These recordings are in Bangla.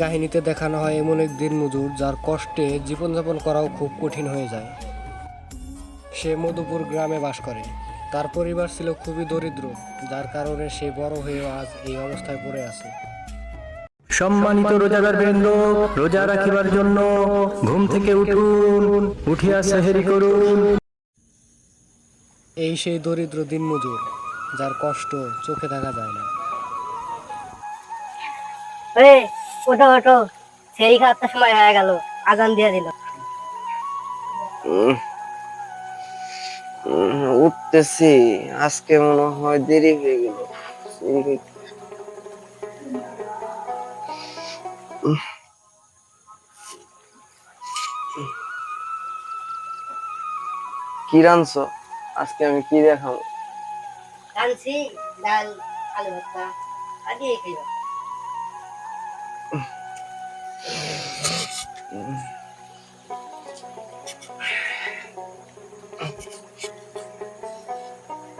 কাহিনীতে দেখানো হয় এমন এক দিনমজুর যার কষ্টে জীবনযাপন করাও খুব কঠিন হয়ে যায়। সে মধুপুর গ্রামে বাস করে। তার পরিবার ছিল খুবই দরিদ্র যার কারণে সে বড় হয়ে আজ এই অবস্থায় পড়ে আছে। সম্মানিত রোজাদার বৃন্দ রোজা রাখিবার জন্য ঘুম থেকে উঠুন উঠিয়া সেহেরি করুন। এই সেই দরিদ্র দিনমজুর যার কষ্ট চোখে দেখা যায় না। ওরে ওঠো ওঠো। সেই খাওয়ার সময় হয়ে গেল আজান দিয়ে দিল। উঠতেছি। আজকে মনে হয় দেরি হয়ে গেল। কি রানছ আজকে আমি কি দেখাবো? কানছি ডাল আলু ভর্তা আর দিয়ে খাইব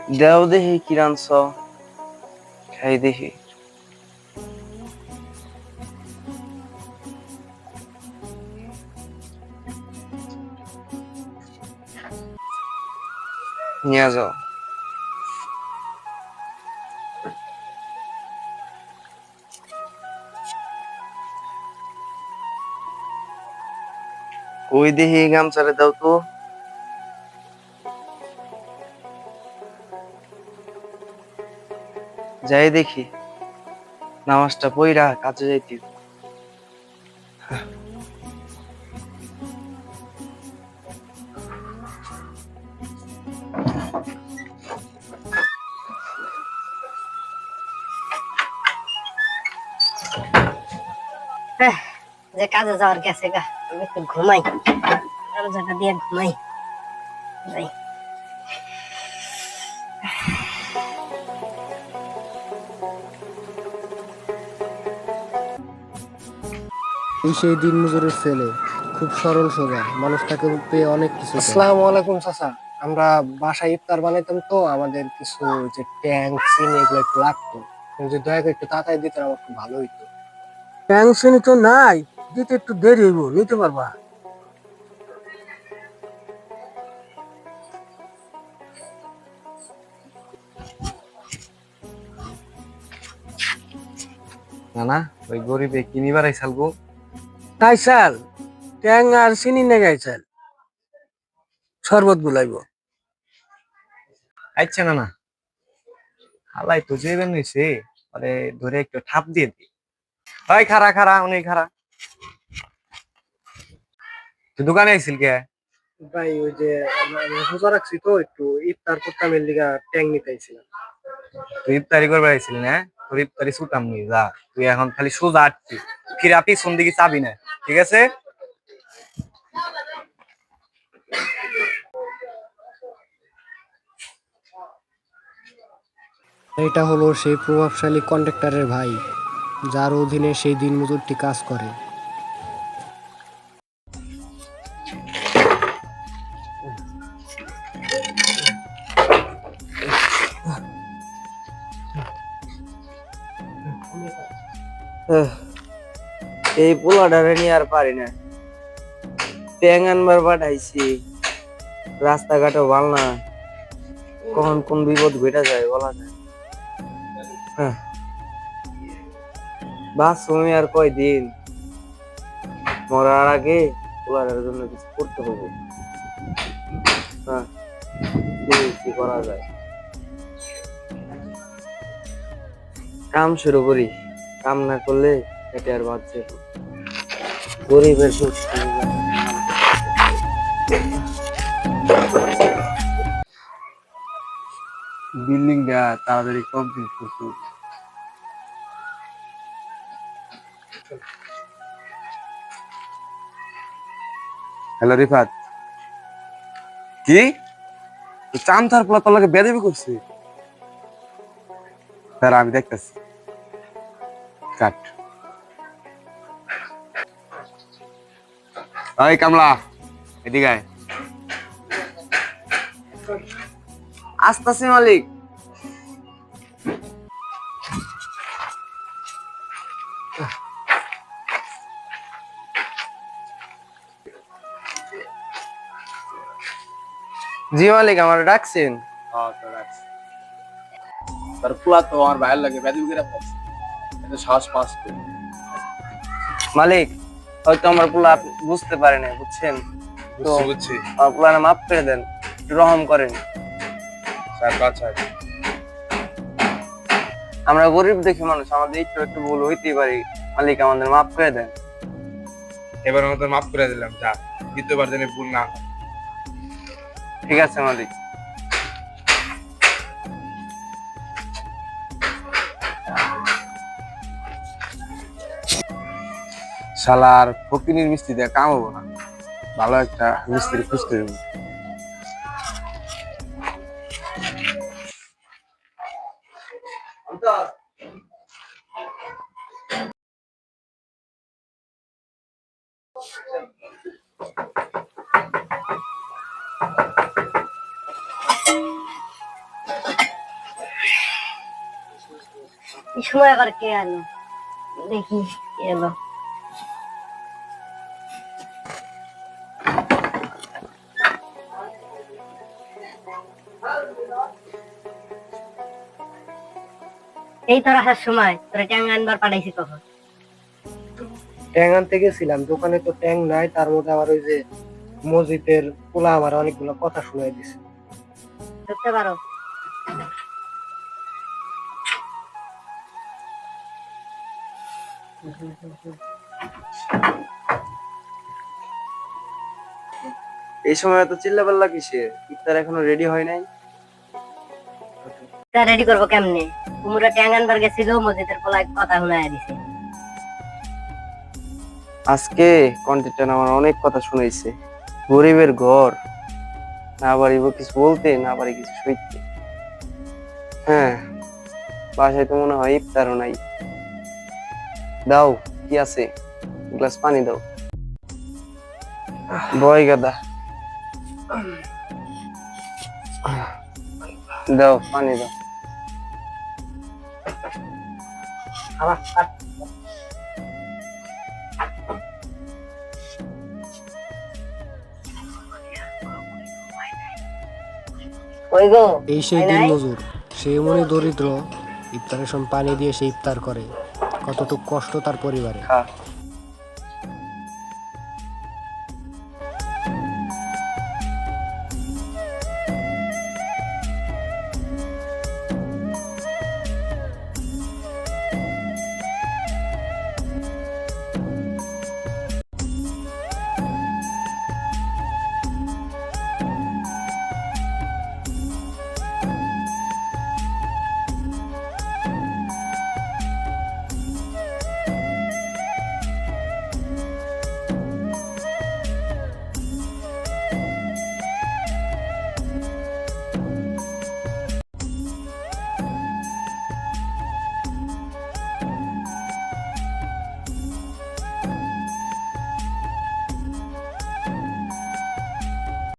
দেও দেখি কি রানছ খাই দেখি নিয়ে যাও। কই দেখি গামছারে দাও তো? যাই দেখি, নামাজটা পইরা কাজে যাইতি। যে কাজে যাওয়ার গেছে গা, আমি একটু ঘুমাই। রোজাটা দিয়ে ঘুমাই। যাই। এই সেই দিনমজুরের ছেলে খুব সরল সোজা মানুষ তাকে পেয়ে অনেক কিছু। আসসালামু আলাইকুম চাচা। আমরা বাসায় ইফতার বানাইতাম তো আমাদের কিছু যে ট্যাঙ্ক চিনি এগুলো একটু লাগতো। যদি দয়া করে একটু তাড়াতাড়ি দিতেন আমার খুব ভালো হইতো। পেনশন তো নাই দিতে একটু দেরি হইব নিতে পারবা? না না ওই গরিবে কিনিবার আইসাল গো। তাই চাল ট্যাং আর চিনি নেগাই চাল শরবত গুলাইব। আচ্ছা না না। হালাই তো যে বেন হইছে আরে ধরে একটু ঠাপ দিয়ে দি। ওই খারা খারা অনেক খারা তুই দোকানে আইছিল কে? ভাই ওই যে রোজা রাখছি তো একটু ইফতার করতাম এর লিগা ট্যাঙ্ক নিতে আইছিলাম। তুই ইফতারি করবে আইছিল না? তোর ইফতারি ছুটাম নি যা। তুই এখন খালি সোজা আটকি ফিরে আপি সোন দিকে চাবি না। ঠিক আছে? এটা হলো সেই প্রভাবশালী কন্ট্রাক্টরের ভাই যার অধীনে সেই দিনমজুরটি কাজ করে। এই পোলাডারে নিয়ে আর পারি না। ট্যাং আনবার পাঠাইছি। রাস্তাঘাটও ভালো না। কখন কোন বিপদ ঘটে যায় বলা যায়। হ্যাঁ। বাস তুমি আর কয়দিন? মরার আগে পোলাডারের জন্য কিছু করতে হবে। হ্যাঁ কি করা যায়? কাম শুরু করি। কাম না করলে পেটে আর। গরিবের তাড়াতাড়ি কমপ্লিট হ্যালো রিফাত। কি? চামথার পোলা তোর লাগে বেদবি করছে? স্যার, আমি দেখতেছি। কাট। এই কামলা এদিকে আয়। আসতাছি মালিক। জি মালিক আমার ডাকছেন? হ্যাঁ, তার পোলা তো আমার ভাইয়ের লাগে সাহস পাস মালিক হয়তো আমার পোলা বুঝতে পারে না বুঝছেন? তো বুঝছি। আমার পোলা মাফ করে দেন একটু রহম করেন। স্যার বাচ্চা আমরা গরিব দেখি মানুষ আমাদের একটু একটু ভুল হইতেই পারি। মালিক আমাদের মাফ করে দেন। এবার মতো মাফ করে দিলাম যা। দ্বিতীয়বার যেন ভুল না। ঠিক আছে মালিক। শালার ফকিনির মিস্ত্রি দিয়ে কাম হব না। ভালো একটা মিস্ত্রি খুঁজতে হবে সময় আবার কে আলো দেখি, এলো। এই তোর আসার সময় তোরা ট্যাং আনবার পাঠাইছি কখন? ট্যাং আনতে গেছিলাম দোকানে তো ট্যাং নাই তার মধ্যে আবার ওই যে মসজিদের পোলা আমার অনেকগুলো কথা শুনাই দিছে। ঢুকতে পারো? এই সময় তো চিল্লাপাল্লা কিসের? ইফতার এখনও রেডি হয় নাই? তা রেডি করব কেমনে? কুমুরা ট্যাং আনবার গেছিল, মসজিদের পোলায় কথা শুনাই দিছে। আজকে কন্টেন্ট আমার অনেক কথা শুনাইছে। গরিবের ঘর, না পারিব কিছু বলতে, না পারি কিছু সইতে হ্যাঁ বাসায় তো মনে হয় ইফতারও নাই। দাও, কি আছে? গ্লাস পানি দাও। বয় গাদা। দাও, পানি দাও। এই সেই দিন মজুর সে মনে দরিদ্র ইফতারের সময় পানি দিয়ে সে ইফতার করে কতটুকু কষ্ট তার পরিবারে। খা